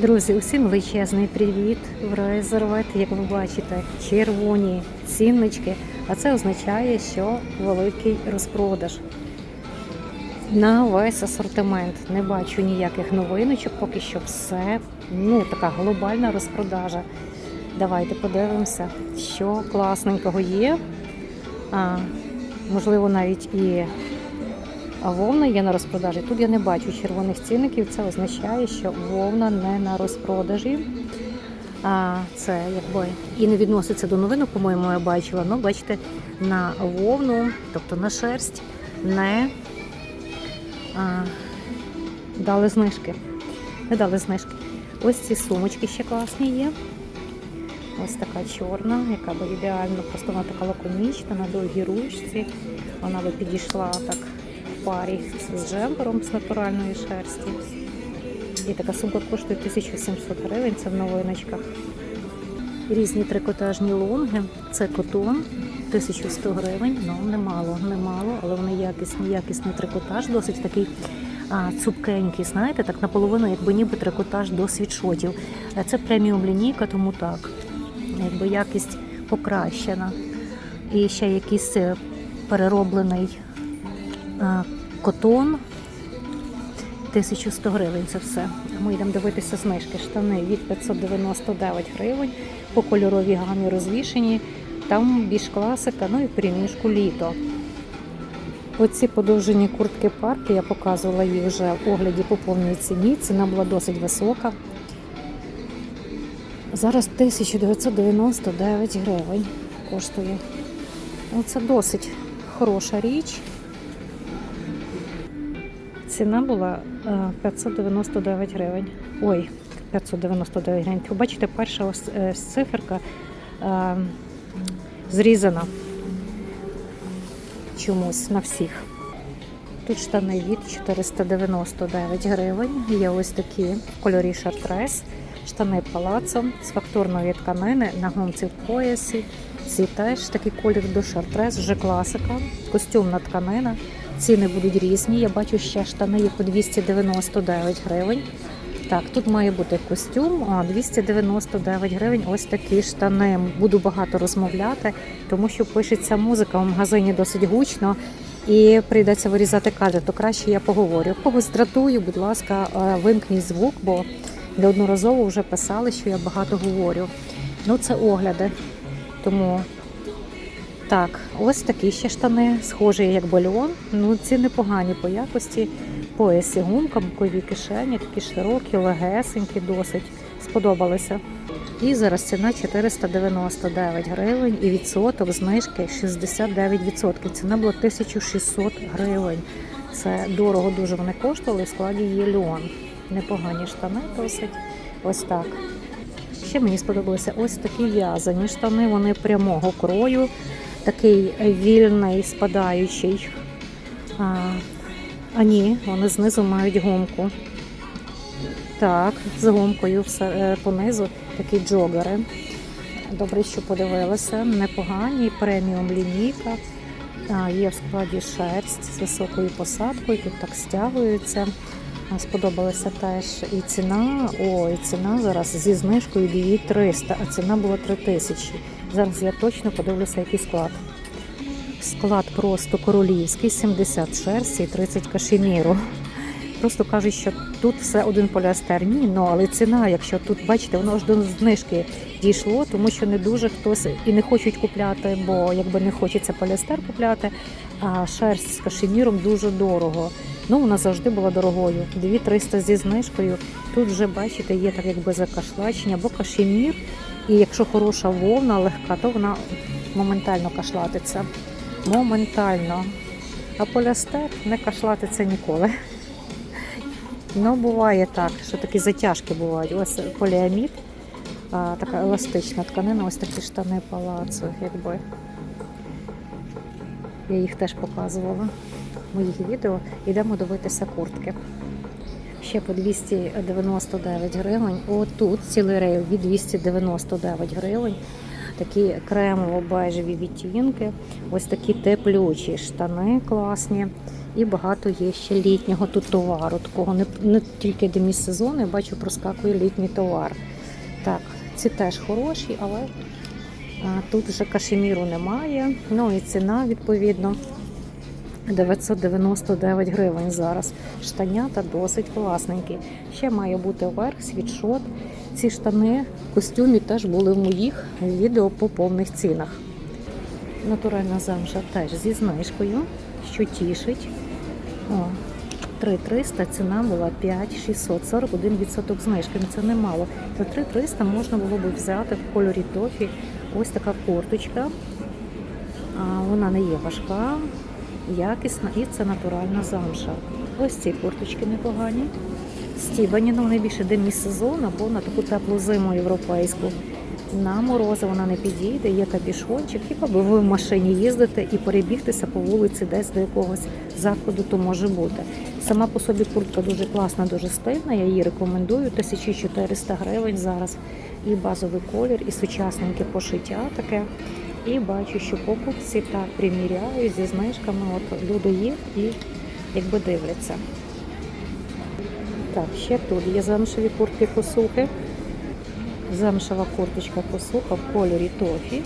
Друзі, усім величезний привіт в Райзервет. Як ви бачите, червоні ціннички, а це означає, що великий розпродаж. На весь асортимент не бачу ніяких новиночок, поки що все. Ну, така глобальна розпродажа. Давайте подивимося, що класненького є. А, можливо, навіть і вовна є на розпродажі. Тут я не бачу червоних цінників. Це означає, що вовна не на розпродажі. А це якби і не відноситься до новинок, по-моєму, я бачила. Ну, бачите, на вовну, тобто на шерсть, не а, дали знижки. Не дали знижки. Ось ці сумочки ще класні є. Ось така чорна, яка би ідеально, просто вона така лаконічна, на довгій ручці. Вона би підійшла так парі з джемпером з натуральної шерсті. І така сумка коштує 1700 гривень, це в новиночках. Різні трикотажні лонги. Це котон, 1100 гривень. Ну, немало, немало, але вони якісні, якісний трикотаж, досить такий а, цупкенький, знаєте, так наполовину, якби ніби трикотаж до світшотів. Е, Це преміум лінійка, тому так. Якби якість покращена. І ще якийсь е, перероблений а, котон. 1100 гривень це все. Ми йдемо дивитися знижки. Штани від 599 гривень по кольоровій гамі розвішені. Там більш класика, ну і приміжку літо. Оці подовжені куртки парки я показувала їх вже в огляді по повній ціні. Ціна була досить висока. Зараз 1999 гривень коштує. Ну, Це досить хороша річ. Ціна була е, 599 гривень. Ой, 599 гривень. Ви бачите, перша ось, е, циферка е, зрізана чомусь на всіх. Тут штани від 499 гривень. Є ось такі в кольорі шартрес. Штани палацо з фактурної тканини на гумці в поясі. Ці теж такий колір до шартрес, вже класика. Костюмна тканина. Ціни будуть різні. Я бачу ще штани є по 299 гривень. Так, тут має бути костюм, 299 гривень. Ось такі штани. Буду багато розмовляти, тому що пишеться музика в магазині досить гучно і прийдеться вирізати кадр, то краще я поговорю. Когось дратую, будь ласка, е, вимкніть звук, бо неодноразово вже писали, що я багато говорю. Ну, це огляди. Тому так, ось такі ще штани, схожі як бальон. Ну, ці непогані по якості. Поясі гумка, бокові кишені, такі широкі, легесенькі, досить сподобалися. І зараз ціна 499 гривень і відсоток знижки 69%. Ціна була 1600 гривень. Це дорого дуже вони коштували, в складі є льон. Непогані штани досить. Ось так. Ще мені сподобалися ось такі в'язані штани, вони прямого крою, такий вільний, спадаючий. А, а ні, вони знизу мають гумку. Так, з гумкою все е, понизу такі джогери. Добре, що подивилися. Непогані, преміум лінійка. Є в складі шерсть з високою посадкою, тут так стягуються. Сподобалася теж і ціна. О, і ціна зараз зі знижкою 2300, а ціна була 3000. Зараз я точно подивлюся, який склад. Склад просто королівський, 70 шерсті і 30 кашеміру. Просто кажуть, що тут все один поліастер. Ні, ну але ціна, якщо тут, бачите, воно ж до знижки дійшло, тому що не дуже хтось і не хочуть купляти, бо якби не хочеться поліастер купляти, а шерсть з кашеміром дуже дорого. Ну, вона завжди була дорогою. 2300 зі знижкою. Тут вже, бачите, є так якби закашлачення, або кашемір. І якщо хороша вовна, легка, то вона моментально кашлатиться. Моментально. А поліастер не кашлатиться ніколи. Ну, буває так, що такі затяжки бувають. Ось поліамід, а, така еластична тканина, ось такі штани палацу, якби. Я їх теж показувала в моїх відео. Йдемо дивитися куртки. Ще по 299 гривень. Отут цілий рейл від 299 гривень. Такі кремово-бежеві відтінки, ось такі теплючі штани класні. І багато є ще літнього тут товару. Такого не, не тільки деміс-сезону, я бачу, проскакує літній товар. Так, ці теж хороші, але а, тут вже кашеміру немає. Ну і ціна відповідно 999 гривень зараз. Штанята досить класненькі. Ще має бути верх, світшот. Ці штани в костюмі теж були в моїх відео по повних цінах. Натуральна замша теж зі знижкою, що тішить. О, 3300 ціна була 5600, 41% знижки. Ну, Це немало. За 3300 можна було б взяти в кольорі тофі ось така курточка. А, Вона не є важка, якісна і це натуральна замша. Ось ці курточки непогані. Стібані, ну вони більше демі-сезон або на таку теплу зиму європейську. На морози вона не підійде, є капішончик, хіба би ви в машині їздите і перебігтися по вулиці десь до якогось закладу, то може бути. Сама по собі куртка дуже класна, дуже стильна, я її рекомендую. 1400 гривень зараз. І базовий колір, і сучасненьке пошиття таке. І бачу, що покупці так приміряють зі знижками. От люди є і якби дивляться. Так, ще тут є замшеві куртки посухи. Замшева курточка посуха в кольорі тофі.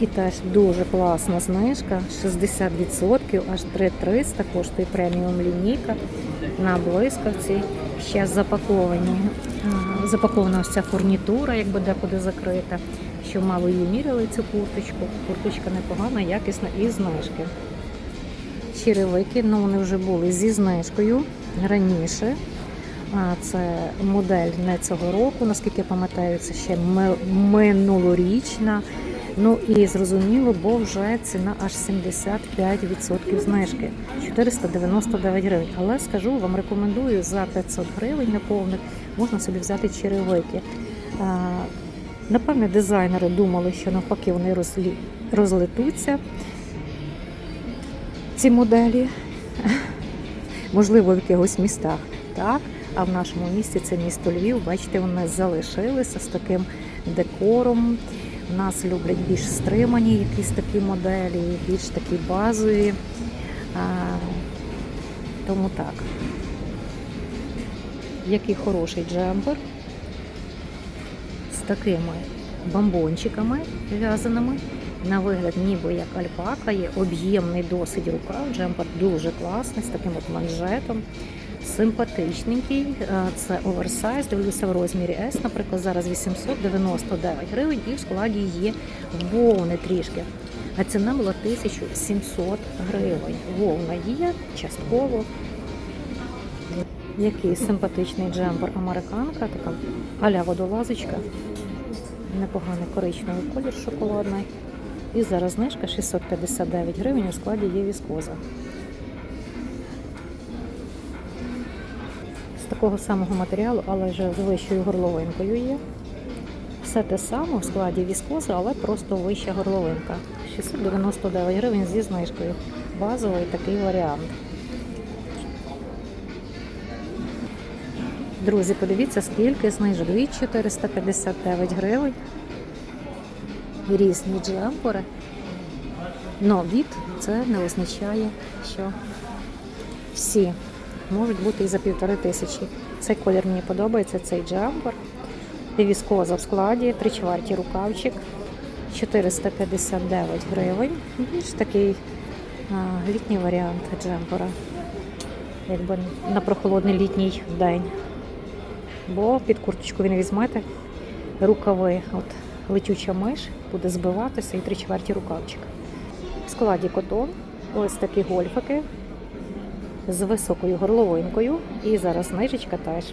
І теж дуже класна знижка, 60%, аж 3300 коштує преміум лінійка на блискавці. Ще запаковані. Запакована ця фурнітура, якби декуди закрита. Що мало її міряли цю курточку. Курточка непогана, якісна і знижки. Черевики, ну вони вже були зі знижкою раніше. Це модель не цього року, наскільки я пам'ятаю, це ще минулорічна. Ну і зрозуміло, бо вже ціна аж 75% знижки 499 гривень. Але скажу вам, рекомендую за 500 гривень на повних можна собі взяти черевики. Напевне, дизайнери думали, що навпаки вони розлі... розлетуться ці моделі. Можливо, в якихось містах, так. А в нашому місті це місто Львів. Бачите, вони залишилися з таким декором. Нас люблять більш стримані якісь такі моделі, більш такі базові. А, тому так. Який хороший джемпер з такими бомбончиками в'язаними. На вигляд, ніби як альпака, є об'ємний досить рукав. Джемпер дуже класний, з таким от манжетом. Симпатичненький, Е, це оверсайз, дивлюся в розмірі S, наприклад, зараз 899 гривень і в складі є вовни трішки. А ціна була 1700 гривень. Вовна є частково. Який симпатичний джемпер американка, така аля водолазочка. Непоганий коричневий колір шоколадний. І зараз знижка 659 гривень у складі є віскоза. З такого самого матеріалу, але вже з вищою горловинкою є. Все те саме в складі віскоза, але просто вища горловинка. 699 гривень зі знижкою. Базовий такий варіант. Друзі, подивіться, скільки знижок. 2459 гривень. Різні джемпери. Но від це не означає, що всі можуть бути і за півтори тисячі. Цей колір мені подобається, цей джемпер. Віскоза в складі, три чверті рукавчик, 459 гривень. Більш такий літній варіант джемпера. Якби на прохолодний літній день. Бо під курточку він візьмете рукави. От летюча миш буде збиватися і три чверті рукавчик. В складі котон, ось такі гольфики з високою горловинкою. І зараз знижечка теж.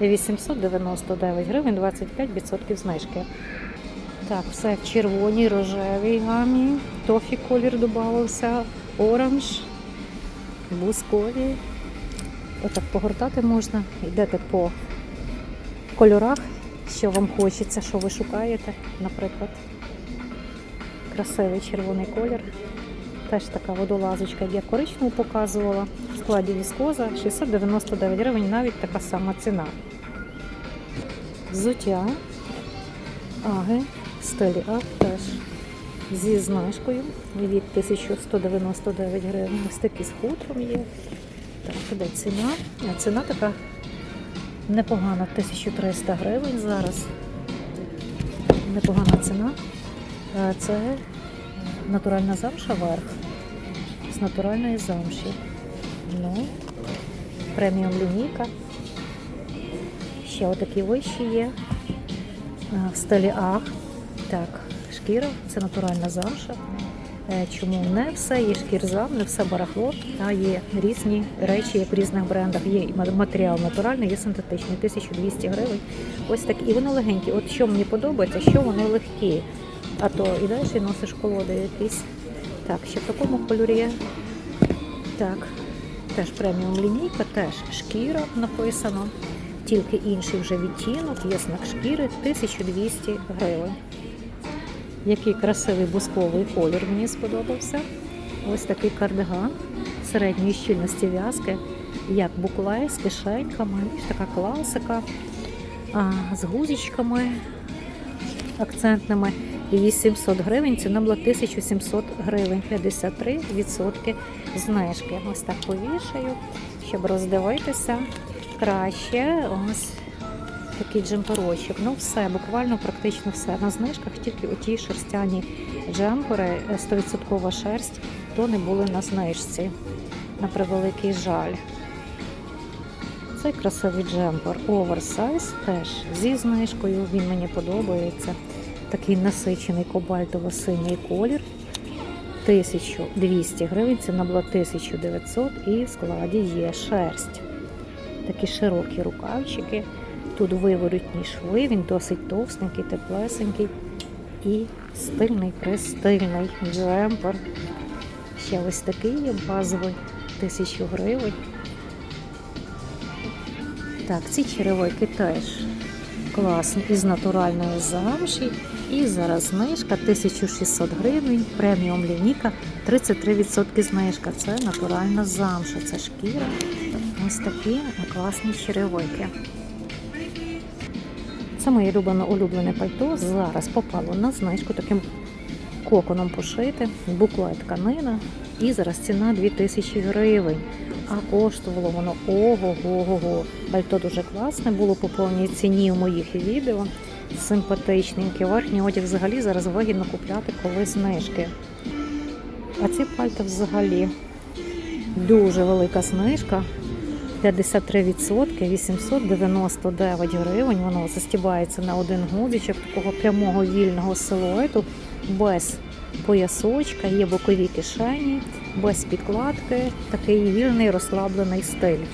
899 гривень, 25% знижки. Так, все в червоній, рожевій гамі. Тофі колір додавався, оранж, бускові. Отак погортати можна. Йдете по кольорах, що вам хочеться, що ви шукаєте, наприклад. Красивий червоний колір. Теж така водолазочка, як я коричневу показувала. В складі віскоза 699 гривень, навіть така сама ціна. Взуття. Аги, стилі аг теж зі знижкою від 1199 гривень. Ось такі з хутром є. Так, де ціна? Ціна така непогана, 1300 гривень зараз. Непогана ціна. Е, Це натуральна замша верх з натуральної замші. Ну, преміум лінійка. Ще отакі вищі є. Е, В стилі Ах. Так, шкіра це натуральна замша. Е, Чому не все є шкірзам, не все барахло, а є різні речі, як в різних брендах. Є матеріал натуральний, є синтетичний, 1200 гривень. Ось так. І вони легенькі. От що мені подобається, що вони легкі. А то і носиш колоди якісь. Так, ще в такому кольорі. є. Так, теж преміум лінійка, теж шкіра написано. Тільки інший вже відтінок, є знак шкіри 1200 гривень. Який красивий бусковий колір мені сподобався. Ось такий кардиган середньої щільності в'язки, як буклей з кишеньками, така класика а, з гузічками акцентними. І 800 гривень, ціна була 1700 гривень, 53% знижки. Ось так повішаю, щоб роздивитися краще. Ось такий джемперочок. Ну все, буквально практично все. На знижках тільки оті шерстяні джемпери, е, 100% шерсть, то не були на знижці. На превеликий жаль. Цей красивий джемпер оверсайз теж зі знижкою. Він мені подобається. Такий насичений кобальтово-синій колір. 1200 гривень, ціна була 1900 і в складі є шерсть. Такі широкі рукавчики. Тут виворотні шви, він досить товстенький, теплесенький і стильний, пристильний джемпер. Ще ось такий є базовий, 1000 гривень. Так, ці черевики теж класні із натуральної замші. І зараз знижка 1600 гривень, преміум лінійка, 33% знижка. Це натуральна замша, це шкіра. Ось такі класні черевики. Це моє улюблене улюблене пальто. Зараз попало на знижку таким коконом пошите, букла тканина. І зараз ціна 2000 гривень. А коштувало воно ого-го-го. Пальто дуже класне, було по повній ціні в моїх відео. Симпатичненьке. Верхній одяг взагалі зараз вигідно купляти, коли знижки. А ці пальта взагалі дуже велика знижка. 53%, 899 гривень. Воно застібається на один гудзичок такого прямого вільного силуету, без поясочка, є бокові кишені, без підкладки, такий вільний розслаблений стиль.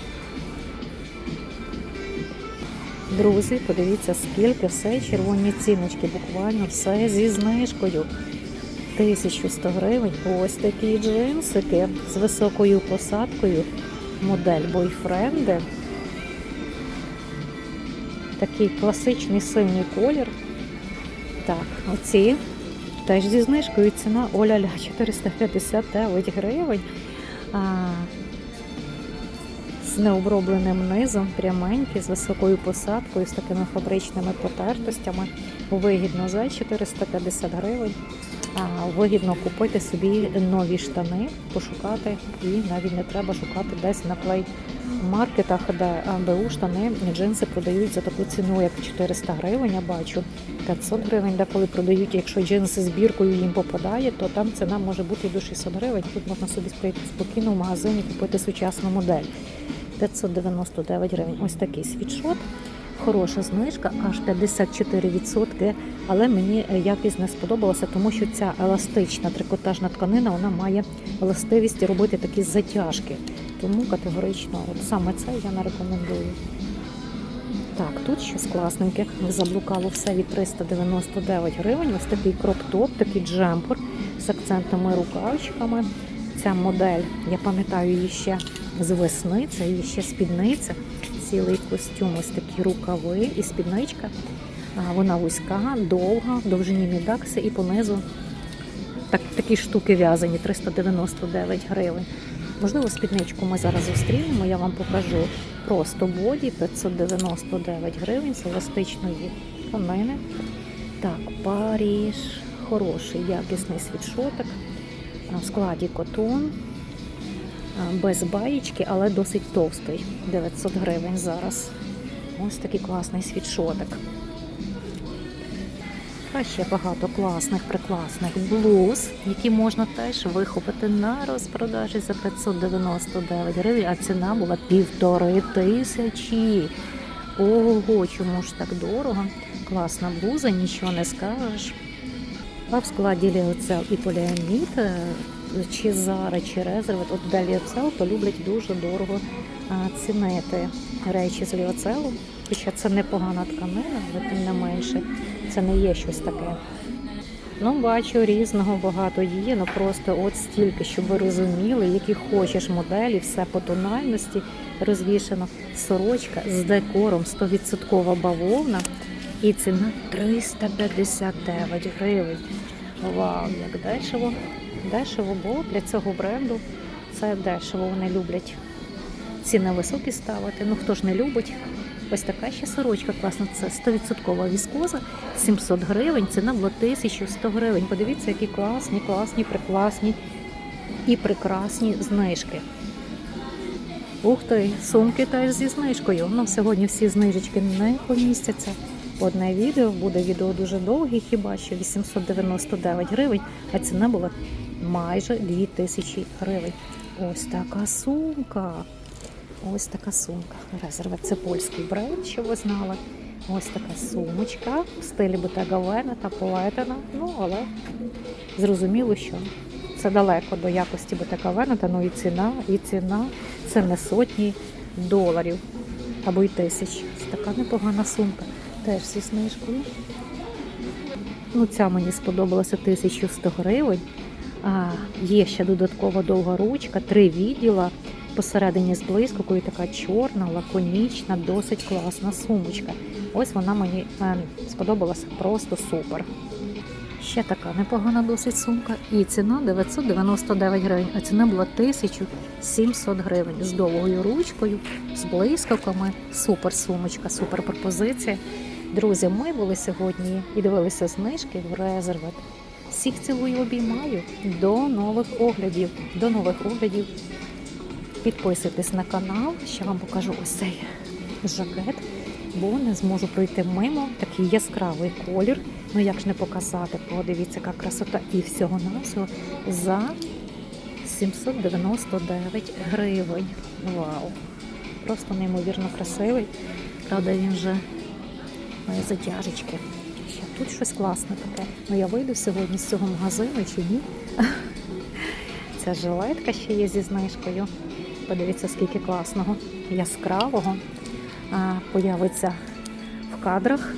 Друзі, подивіться, скільки все червоні ціночки, буквально все зі знижкою. 1100 гривень. Ось такі джинсики з високою посадкою. Модель бойфренди. Такий класичний синій колір. Так, оці теж зі знижкою ціна оля-ля 459 гривень. А, з необробленим низом, пряменькі, з високою посадкою, з такими фабричними потертостями. Вигідно за 450 гривень. Вигідно купити собі нові штани, пошукати, і навіть не треба шукати десь на плей-маркетах, де БУ штани, джинси продають за таку ціну, як 400 гривень. Я бачу 500 гривень, деколи продають. Якщо джинси з біркою їм попадає, то там ціна може бути до 600 гривень. Тут можна собі прийти спокійно в магазині купити сучасну модель. 599 гривень. Ось такий світшот. Хороша знижка, аж 54%, але мені якість не сподобалася, тому що ця еластична трикотажна тканина вона має властивість робити такі затяжки. Тому категорично, от саме це я не рекомендую. Так, тут щось класненьке. Заблукало все від 399 гривень. Ось такий кроп-топ, такий джемпер з акцентними рукавчиками. Ця модель, я пам'ятаю її ще з весни, це її ще спідниця, цілий костюм, ось такі рукави і спідничка. Вона вузька, довга, довжині мідакси і понизу так, такі штуки в'язані 399 гривень. Можливо, спідничку ми зараз зустрінемо, я вам покажу просто боді 599 гривень з еластичної тканини. Так, Паріж, хороший якісний світшотик в складі котон, без баєчки, але досить товстий. 900 гривень зараз. Ось такий класний світшотик. А ще багато класних, прекрасних блуз, які можна теж вихопити на розпродажі за 599 гривень, а ціна була півтори тисячі. Ого, чому ж так дорого? Класна блуза, нічого не скажеш. А в складі ліоцел і поліамід, е, чи Зара, чи резервет, от де ліоцел, то люблять дуже дорого цінити речі з ліоцелу. Хоча це непогана тканина, але тим не менше, це не є щось таке. Ну, бачу, різного багато є, ну просто от стільки, щоб ви розуміли, які хочеш моделі, все по тональності розвішено. Сорочка з декором 100% бавовна і ціна 359 гривень. Вау, як дешево. Дешево, бо для цього бренду це дешево. Вони люблять ціни високі ставити. Ну хто ж не любить? Ось така ще сорочка класна. Це 100% віскоза, 700 гривень. Ціна була 1100 гривень. Подивіться, які класні, класні, прекрасні і прекрасні знижки. Ух ти, сумки теж зі знижкою. Ну, сьогодні всі знижечки не помістяться. Одне відео буде відео дуже довге, хіба що 899 гривень, а ціна була майже 2000 гривень. Ось така сумка. Ось така сумка. Резерве це польський бренд, що ви знали. Ось така сумочка в стилі Bottega Veneta, плетена. Ну, але зрозуміло, що це далеко до якості Bottega Veneta, ну і ціна, і ціна це не сотні доларів або й тисяч. Це така непогана сумка. Теж зі знижкою. Ну, ця мені сподобалася 1100 гривень. Є ще додаткова довга ручка, три відділа. Посередині з блискавкою така чорна, лаконічна, досить класна сумочка. Ось вона мені е, сподобалася просто супер. Ще така непогана досить сумка. І ціна 999 гривень, а ціна була 1700 гривень з довгою ручкою, з блискавками. Супер сумочка, супер пропозиція. Друзі, ми були сьогодні і дивилися знижки в резервет. Всіх цілую обіймаю. До нових оглядів. До нових оглядів. Підписуйтесь на канал, ще вам покажу ось цей жакет, бо не зможу пройти мимо. Такий яскравий колір. Ну як ж не показати, подивіться, яка красота і всього навсього за 799 гривень. Вау! Просто неймовірно красивий. Правда, він вже має затяжечки. Тут щось класне таке. Ну я вийду сьогодні з цього магазину чи ні? Ця жилетка ще є зі знижкою. Подивіться, скільки класного, яскравого. Появиться в кадрах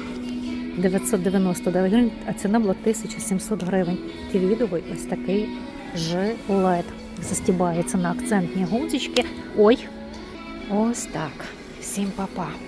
999 гривень, а ціна була 1700 гривень. Твідовий ось такий жилет. Застібається на акцентні гудзички. Ой, ось так. Всім па-па.